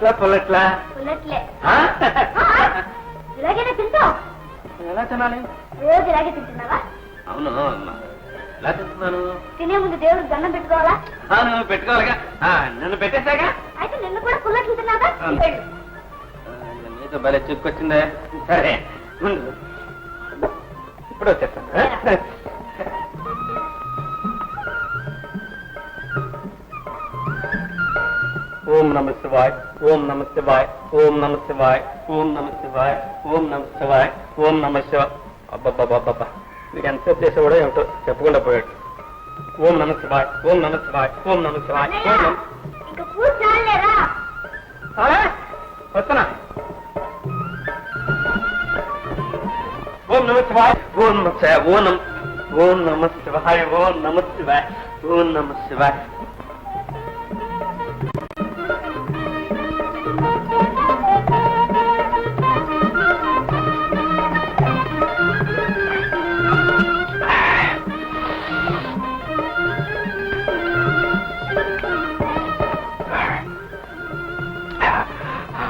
పుల్లట్లే ఆ? ఇలాగేనా తింటావు? ఎలా తినాలి? రోజు ఇలాగే తింటున్నావా? అవును ఎలా తింటున్నాను? తినే ముందు దేవుడికి దండం పెట్టుకోవాలా? ఆ, నువ్వు పెట్టుకోవాలిగా. నన్ను పెట్టేశాగా? అయితే నిన్ను కూడా పుల్లట్లు తిన్నావా? నీతో భలే చిక్కొచ్చిందే. సరే ఉండు ఇప్పుడు వచ్చేస్తాను? ఓం నమ శివాయ్. ఓం నమ శివాయ్ ఓం నమ శివాయ్ ఓం నమ శివాయ్ ఓం నమ శివాయ్ ఓం నమ శివాయ్ అబ్బబ్బబ్బబ్బబ్బా మీకు ఎంతసేపు చేసేవాడో ఏమిటో చెప్పకుండా పోయాడు ఓం నమ శివాయ్ ఓం నమ శివాయ్ ఓం నమ శివాయ్ ఓం వస్తున్నా ఓం నమ శివాయ్ ఓం నమ శివాయ్ ఓం నమ ఓం నమ శివాయ్ ఓం నమ శివాయ్ ఓం నమ శివాయ్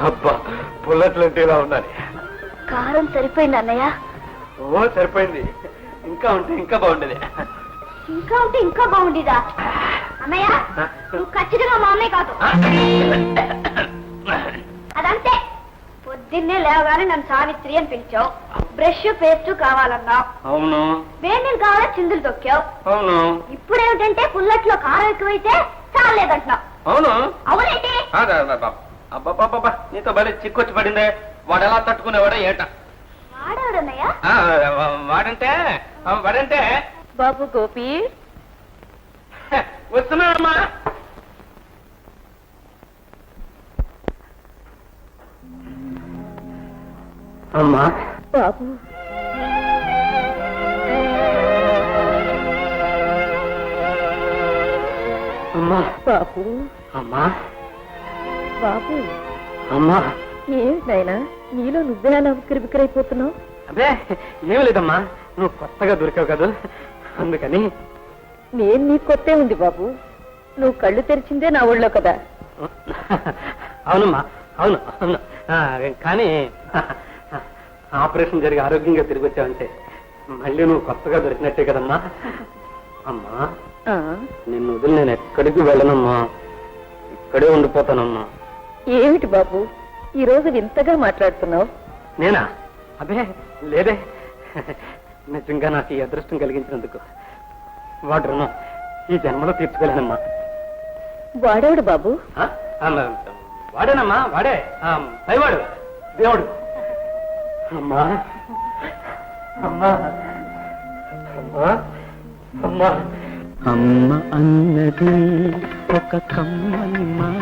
అబ్బా పుల్లట్లు అంటే ఇలా ఉండాలి కారం సరిపోయింది అన్నయ్య. ఓ సరిపోయింది. ఇంకా ఉంటే ఇంకా బాగుండేది. ఇంకా ఉంటే ఇంకా బాగుండేదా? అన్నయ్య నువ్వు ఖచ్చితంగా మా అన్నయ్య కాదు. అదంతే. పొద్దున్నే లేవగానే నన్ను సావిత్రి అని పిలిచావు. బ్రష్ పేస్ట్ కావాలన్నావు. అవును. నీళ్ళు కావాలా చిందులు తొక్కావు. అవును. ఇప్పుడు ఏమిటంటే పుల్లట్లో కారం ఎక్కువైతే చాలేదంటున్నావు అవును. అవునండి అబ్బాబాబా నీతో భలే చిక్కొచ్చి పడిందే. వాడు ఎలా తట్టుకునేవాడో ఏట? వాడేవాడన్నయ్య? ఆ, వాడంటే ఆ, వాడంటే. బాబు గోపి. వస్తున్నానమ్మా అమ్మా. బాబు. అమ్మా. బాబు. అమ్మా. బాబు. అమ్మా. ఏమిటైనా నీలో నువ్వే అలా బిక్కిరైపోతున్నావు అదే ఏమి లేదమ్మా. నువ్వు కొత్తగా దొరికావు కదా. అందుకని. నేను నీ కొత్తే ఉంది బాబు. నువ్వు కళ్ళు తెరిచిందే నా ఒళ్ళో కదా. అవునమ్మా అవును అవును. కానీ ఆపరేషన్ జరిగి ఆరోగ్యంగా తిరిగి వచ్చావంటే మళ్ళీ నువ్వు కొత్తగా దొరికినట్టే కదమ్మా. అమ్మా నిన్ను వదిలి నేను ఎక్కడికి వెళ్ళనమ్మా? ఇక్కడే ఉండిపోతానమ్మా. ఏమిటి బాబు? ఈ రోజు వింతగా మాట్లాడుతున్నావు. నేనా? అదే లేదే. నిజంగా నాకు ఈ అదృష్టం కలిగించినందుకు. వాడు రుణం. ఈ జన్మలో తీర్చుకోలేనమ్మా. వాడేవాడు బాబు? వాడేనమ్మా వాడే. ఆ, పైవాడు దేవుడు. అమ్మా. అమ్మా. అమ్మా. అమ్మా. అమ్మ అన్నది ఒక కమ్మని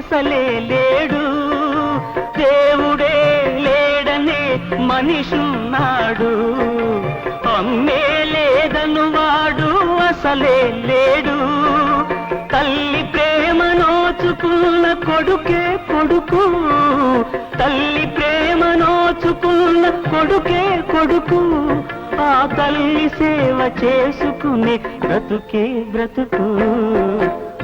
అసలే లేడు. దేవుడే లేడనే మనిషున్నాడు అమ్మే లేదను వాడు అసలే లేడు. తల్లి ప్రేమ నోచుకున్న కొడుకే కొడుకు. తల్లి ప్రేమ నోచుకున్న కొడుకే కొడుకు. ఆ తల్లి సేవ చేసుకునే బ్రతుకే బ్రతుకు.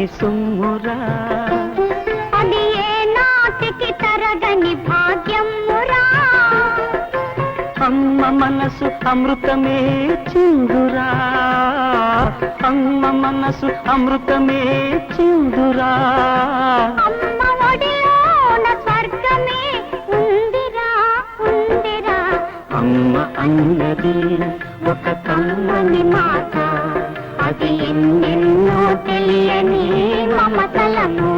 అంతులేని సొమ్మురా అది ఏ నాటికి తరగని భాగ్యమురా. అమ్మ మనసు అమృతమే చిందురా. అమ్మ మనసు అమృతమే చిందురా. అమ్మ అన్నది ఒక కమ్మని మాట. మమతల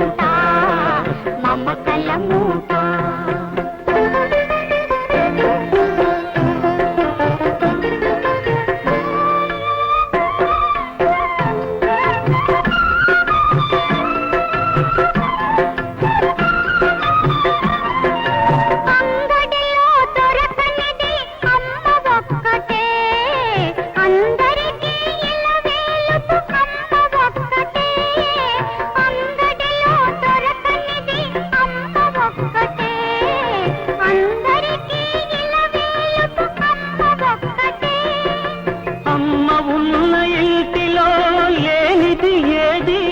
అమ్మ ఉన్న ఇంటిలో లేనిది ఏది?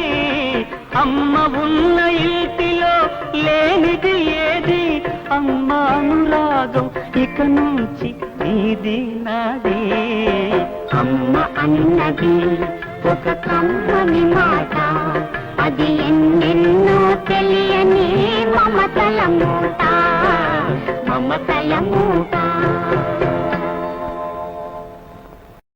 అమ్మ ఉన్న ఇంటిలో లేనిది ఏది? అమ్మ అనురాగం ఇక నుంచి నీది నాది. అమ్మ అన్నది ఒక కమ్మని మాట. అది ఎన్నెన్నో మూట